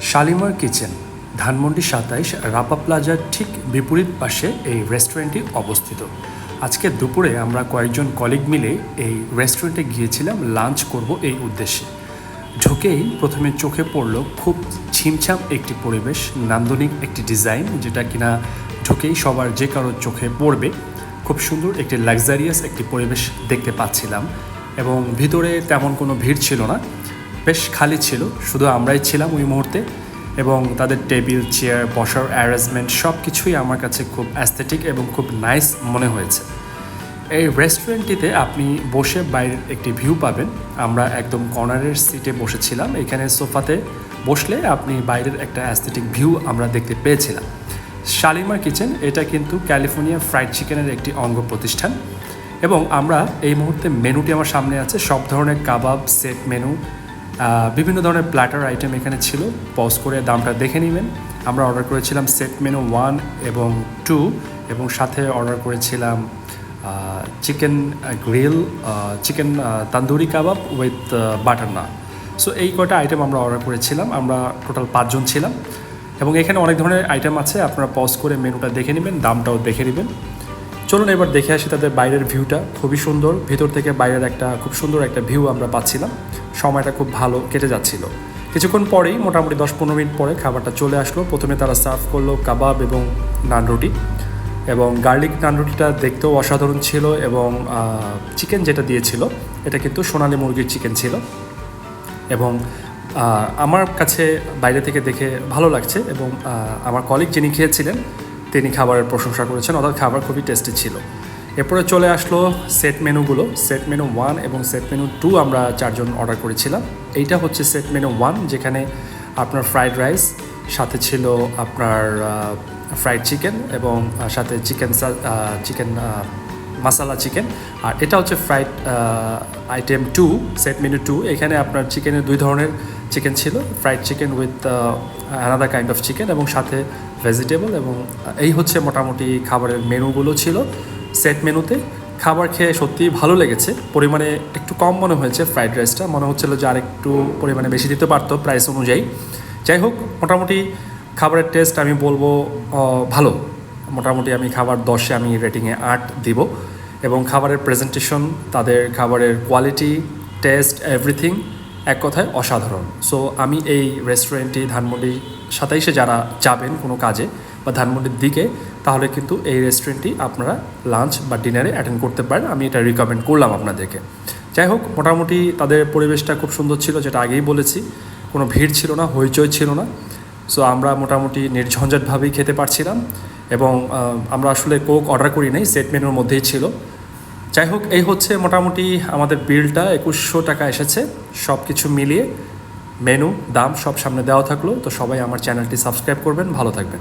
Shalimar kitchen, Dhanmondi সাতাইশ, রাপা প্লাজার ঠিক বিপরীত পাশে এই রেস্টুরেন্টটি অবস্থিত। আজকে দুপুরে আমরা কয়েকজন কলিগ মিলে এই রেস্টুরেন্টে গিয়েছিলাম, লাঞ্চ করব এই উদ্দেশ্যে। ঢুকেই প্রথমে চোখে পড়ল খুব ছিমছাম একটি পরিবেশ, নান্দনিক একটি ডিজাইন, যেটা কিনা ঢুকেই সবার যে কারোর চোখে পড়বে। খুব সুন্দর একটি লাক্সারিয়াস একটি পরিবেশ দেখতে পাচ্ছিলাম এবং ভিতরে তেমন কোনো ভিড় ছিল না। বেশ খালি ছিল, শুধু আমরাই ছিলাম ওই মুহূর্তে এবং তাদের টেবিল, চেয়ার, বসার অ্যারেঞ্জমেন্ট সব কিছুই আমার কাছে খুব অ্যাস্থেটিক এবং খুব নাইস মনে হয়েছে। এই রেস্টুরেন্টটিতে আপনি বসে বাইরের একটি ভিউ পাবেন। আমরা একদম কর্নারের সিটে বসেছিলাম। এখানে সোফাতে বসলে আপনি বাইরের একটা অ্যাস্থেটিক ভিউ আমরা দেখতে পেয়েছিলাম। শালিমার কিচেন এটা কিন্তু ক্যালিফোর্নিয়া ফ্রাইড চিকেনের একটি অঙ্গ প্রতিষ্ঠান এবং আমরা এই মুহূর্তে মেনুটি আমার সামনে আছে। সব ধরনের কাবাব সেট মেনু বিভিন্ন ধরনের প্ল্যাটার আইটেম এখানে ছিল। পজ করে দামটা দেখে নেবেন। আমরা অর্ডার করেছিলাম সেট মেনু ওয়ান এবং টু এবং সাথে অর্ডার করেছিলাম chicken grill chicken tandoori kebab with butter naan so এই কয়টা আইটেম আমরা অর্ডার করেছিলাম। আমরা টোটাল পাঁচজন ছিলাম এবং এখানে অনেক ধরনের আইটেম আছে। আপনারা পজ করে মেনুটা দেখে নেবেন, দামটাও দেখে নেবেন। চলুন এবার দেখে আসি তাদের বাইরের ভিউটা খুবই সুন্দর। ভিতর থেকে বাইরের একটা খুব সুন্দর একটা ভিউ আমরা পাচ্ছিলাম। সময়টা খুব ভালো কেটে যাচ্ছিল। কিছুক্ষণ পরেই, মোটামুটি দশ পনেরো মিনিট পরে খাবারটা চলে আসলো। প্রথমে তারা সার্ভ করল কাবাব এবং নান রুটি এবং গার্লিক নান রুটিটা দেখতেও অসাধারণ ছিল এবং চিকেন যেটা দিয়েছিল, এটা কিন্তু সোনালি মুরগির চিকেন ছিল এবং আমার কাছে বাইরে থেকে দেখে ভালো লাগছে এবং আমার কলিগ যিনি খেয়েছিলেন, তিনি খাবারের প্রশংসা করেছেন। অর্থাৎ খাবার খুবই টেস্টি ছিল। এরপরে চলে আসলো সেট মেনুগুলো সেট মেনু ওয়ান এবং সেট মেনু টু আমরা চারজন অর্ডার করেছিলাম। এইটা হচ্ছে সেট মেনু ওয়ান যেখানে আপনার ফ্রাইড রাইস সাথে ছিল আপনার ফ্রাইড চিকেন এবং সাথে চিকেন চিকেন মাসালা চিকেন আর এটা হচ্ছে fried item two set menu two এখানে আপনার চিকেনের দুই ধরনের চিকেন ছিল। ফ্রাইড চিকেন উইথ আলাদা কাইন্ড অফ চিকেন এবং সাথে ভেজিটেবল এবং এই হচ্ছে মোটামুটি খাবারের মেনুগুলো ছিল। সেট মেনুতে খাবার খেয়ে সত্যিই ভালো লেগেছে। পরিমাণে একটু কম মনে হয়েছে ফ্রাইড রাইসটা মনে হচ্ছিল যে আরেকটু পরিমাণে বেশি দিতে পারতো প্রাইস অনুযায়ী। যাই হোক, মোটামুটি খাবারের টেস্ট আমি বলব ভালো। মোটামুটি আমি খাবার দশে আমি রেটিংয়ে আট দিব এবং খাবারের প্রেজেন্টেশন তাদের খাবারের কোয়ালিটি টেস্ট এভরিথিং এক কথায় অসাধারণ। সো আমি এই রেস্টুরেন্টটি ধানমন্ডি সাতাইশে যারা যাবেন কোনো কাজে বা ধানমন্ডির দিকে, তাহলে কিন্তু এই রেস্টুরেন্টটি আপনারা লাঞ্চ বা ডিনারে অ্যাটেন্ড করতে পারেন। আমি এটা রিকমেন্ড করলাম আপনাদেরকে। যাই হোক, মোটামুটি তাদের পরিবেশটা খুব সুন্দর ছিল, যেটা আগেই বলেছি। কোনো ভিড় ছিল না, হইচই ছিল না। সো আমরা মোটামুটি নির্ঝঞ্ঝাটভাবেই খেতে পারছিলাম। এবং আমরা আসলে কোক অর্ডার করি নাই সেট মেনুর মধ্যেই ছিল। যাই হোক এই হচ্ছে মোটামুটি আমাদের বিলটা। একুশশো টাকা এসেছে। সব কিছু মিলিয়ে মেনু দাম সব সামনে দেওয়া থাকল। তো সবাই আমার চ্যানেলটি সাবস্ক্রাইব করবেন। ভালো থাকবেন।